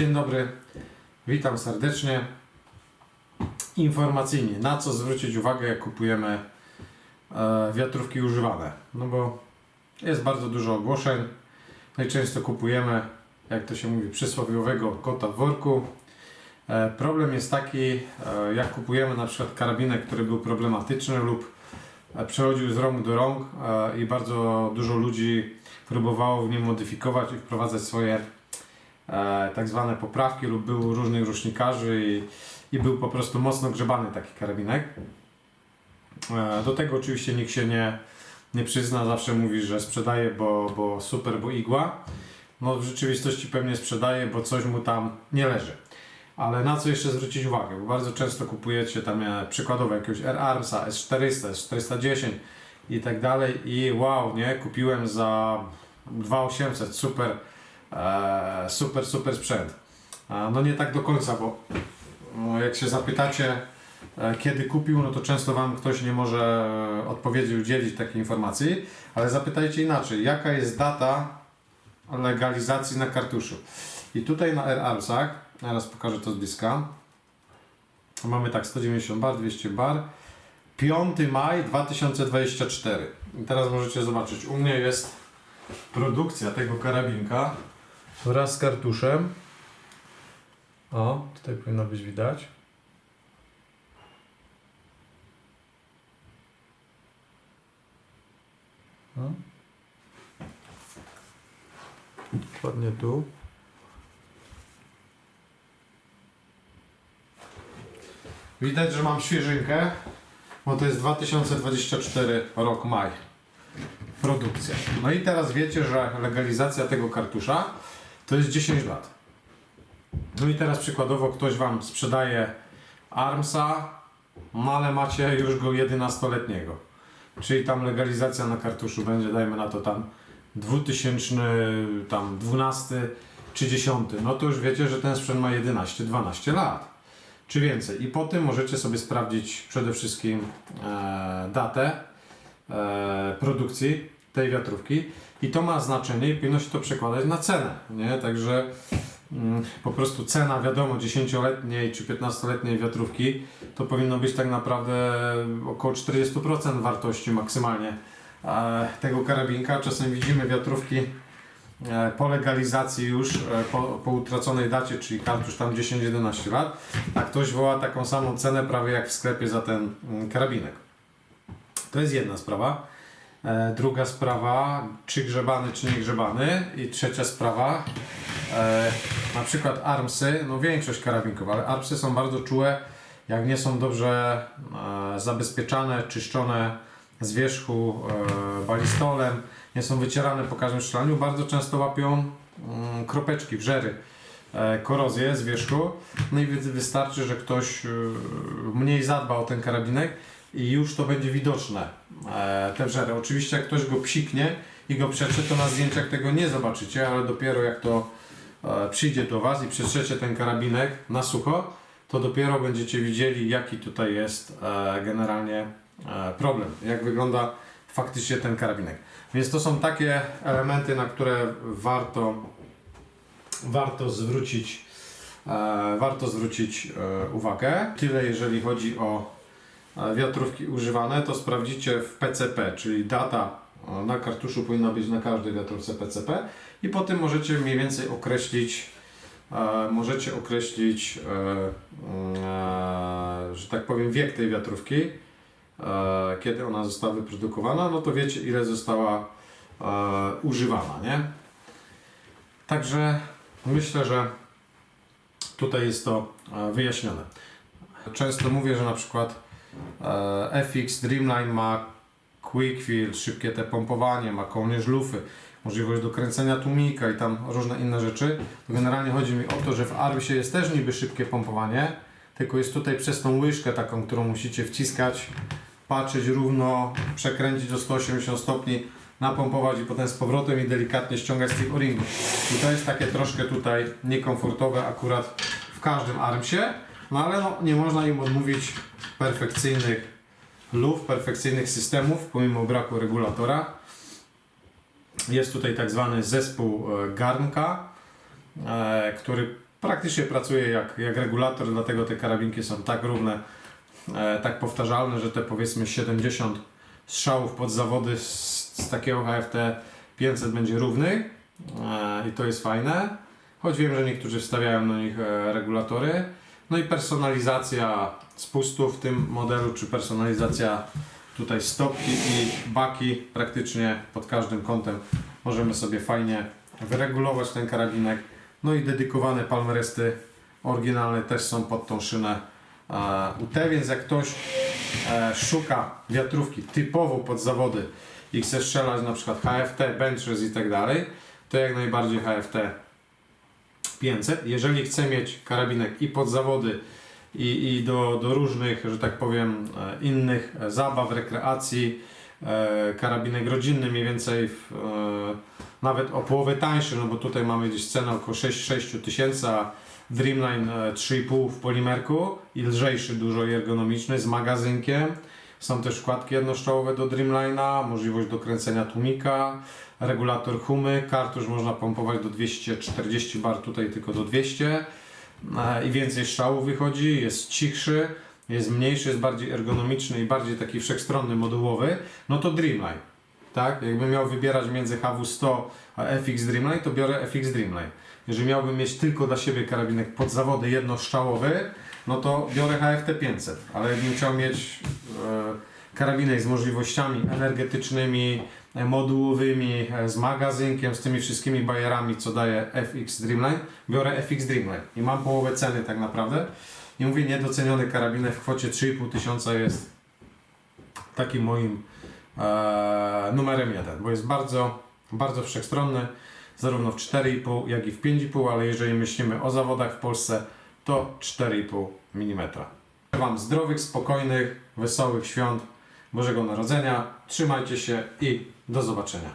Dzień dobry, witam serdecznie. Informacyjnie, na co zwrócić uwagę, jak kupujemy e, wiatrówki używane? No bo jest bardzo dużo ogłoszeń. No i często kupujemy, jak to się mówi, przysłowiowego kota w worku. E, problem jest taki, e, jak kupujemy na przykład karabinek, który był problematyczny lub przechodził z rąk do rąk i bardzo dużo ludzi próbowało w nim modyfikować i wprowadzać swoje e, tak zwane poprawki lub był różnych rusznikarzy i, i był po prostu mocno grzebany taki karabinek. E, do tego oczywiście nikt się nie, nie przyzna, zawsze mówi, że sprzedaje, bo, bo super, bo igła. No w rzeczywistości pewnie sprzedaje, bo coś mu tam nie leży. Ale na co jeszcze zwrócić uwagę? Bo bardzo często kupujecie tam e, przykładowo jakiegoś R-Armsa, S400, S410 i tak dalej i wow, nie? Kupiłem za 2800, super, e, super, super sprzęt. E, no nie tak do końca, bo jak się zapytacie e, kiedy kupił, no to często Wam ktoś nie może e, odpowiedzi udzielić takiej informacji, ale zapytajcie inaczej, jaka jest data legalizacji na kartuszu. I tutaj na R-Armsach, teraz pokażę to z bliska, mamy tak 190 bar, 200 bar, 5 maj 2024. I teraz możecie zobaczyć, u mnie jest produkcja tego karabinka wraz z kartuszem. O, tutaj powinno być widać. O. Dokładnie tu. Widać, że mam świeżynkę, bo to jest 2024 rok maj. Produkcja. No i teraz wiecie, że legalizacja tego kartusza to jest 10 lat. No i teraz przykładowo ktoś Wam sprzedaje Armsa, ale macie już go 11-letniego. Czyli tam legalizacja na kartuszu będzie, dajmy na to tam 2012 czy 10. No to już wiecie, że ten sprzęt ma 11-12 lat czy więcej. I po tym możecie sobie sprawdzić przede wszystkim e, datę e, produkcji tej wiatrówki i to ma znaczenie i powinno się to przekładać na cenę, nie? Także mm, po prostu cena, wiadomo, 10-letniej czy 15-letniej wiatrówki to powinno być tak naprawdę około 40% wartości maksymalnie e, tego karabinka. Czasem widzimy wiatrówki e, po legalizacji już, e, po, po utraconej dacie, czyli kartusz tam 10-11 lat, a ktoś woła taką samą cenę prawie jak w sklepie za ten mm, karabinek. To jest jedna sprawa. E, druga sprawa, czy grzebany, czy nie grzebany. I trzecia sprawa, e, na przykład armsy, no większość karabinków, ale armsy są bardzo czułe, jak nie są dobrze e, zabezpieczane, czyszczone z wierzchu e, balistolem, nie są wycierane po każdym strzelaniu, bardzo często łapią mm, kropeczki, wrzery, e, korozję z wierzchu. No i wy- wystarczy, że ktoś e, mniej zadba o ten karabinek i już to będzie widoczne, te wrzery. Oczywiście jak ktoś go psiknie i go przetrze, to na zdjęciach tego nie zobaczycie, ale dopiero jak to e, przyjdzie do Was i przetrzecie ten karabinek na sucho, to dopiero będziecie widzieli, jaki tutaj jest e, generalnie e, problem, jak wygląda faktycznie ten karabinek. Więc to są takie elementy, na które warto, warto zwrócić, e, warto zwrócić e, uwagę. Tyle jeżeli chodzi o e, wiatrówki używane, to sprawdzicie w PCP, czyli data e, na kartuszu powinna być na każdej wiatrówce PCP i po tym możecie mniej więcej określić e, możecie określić e, że tak powiem wiek tej wiatrówki kiedy ona została wyprodukowana, no to wiecie ile została używana, nie? Także myślę, że tutaj jest to wyjaśnione. Często mówię, że na przykład FX Dreamline ma quick fill, szybkie te pompowanie, ma kołnierz lufy, możliwość dokręcenia tłumika i tam różne inne rzeczy. To generalnie chodzi mi o to, że w Arwisie jest też niby szybkie pompowanie, tylko jest tutaj przez tą łyżkę taką, którą musicie wciskać, patrzeć równo, przekręcić do 180 stopni, napompować i potem z powrotem i delikatnie ściągać z tych o-ringów. I to jest takie troszkę tutaj niekomfortowe akurat w każdym Armsie, no ale no, nie można im odmówić perfekcyjnych luf, perfekcyjnych systemów, pomimo braku regulatora. Jest tutaj tak zwany zespół e, garnka, e, który praktycznie pracuje jak, jak regulator, dlatego te karabinki są tak równe, e, tak powtarzalne, że te powiedzmy 70 strzałów pod zawody z, z takiego HFT 500 będzie równy e, i to jest fajne. Choć wiem, że niektórzy wstawiają do nich e, regulatory. No i personalizacja spustów w tym modelu, czy personalizacja tutaj stopki i baki praktycznie pod każdym kątem możemy sobie fajnie wyregulować ten karabinek. No i dedykowane palmresty oryginalne też są pod tą szynę e, UT, więc jak ktoś e, szuka wiatrówki typowo pod zawody i chce strzelać na przykład HFT, Benches i tak dalej, to jak najbardziej HFT 500. Jeżeli chce mieć karabinek i pod zawody, i, i do, do różnych, że tak powiem, e, innych e, zabaw, rekreacji, e, karabinek rodzinny mniej więcej w, nawet o połowę tańszy, no bo tutaj mamy gdzieś cenę około 6-6 tysięcy, a Dreamline e, 3,5 w polimerku i lżejszy dużo i ergonomiczny z magazynkiem. Są też wkładki jednoszczołowe do Dreamline'a, możliwość dokręcenia tłumika, regulator humy, kartusz można pompować do 240 bar, tutaj tylko do 200 e, i więcej strzałów wychodzi, jest cichszy, jest mniejszy, jest bardziej ergonomiczny i bardziej taki wszechstronny, modułowy, no to Dreamline. Tak? Jakbym miał wybierać między HW100 a FX Dreamline, to biorę FX Dreamline. Jeżeli miałbym mieć tylko dla siebie karabinek pod zawody jednostrzałowy, no to biorę HFT 500, ale jakbym chciał mieć e, karabinek z możliwościami energetycznymi, e, modułowymi, e, z magazynkiem, z tymi wszystkimi bajerami, co daje FX Dreamline, biorę FX Dreamline i mam połowę ceny tak naprawdę. I mówię, niedoceniony karabinek w kwocie 3,5 tysiąca jest takim moim e, numerem jeden, bo jest bardzo, bardzo wszechstronny, zarówno w 4,5 jak i w 5,5, ale jeżeli myślimy o zawodach w Polsce, to 4,5 mm. Wam zdrowych, spokojnych, wesołych świąt Bożego Narodzenia. Trzymajcie się i do zobaczenia.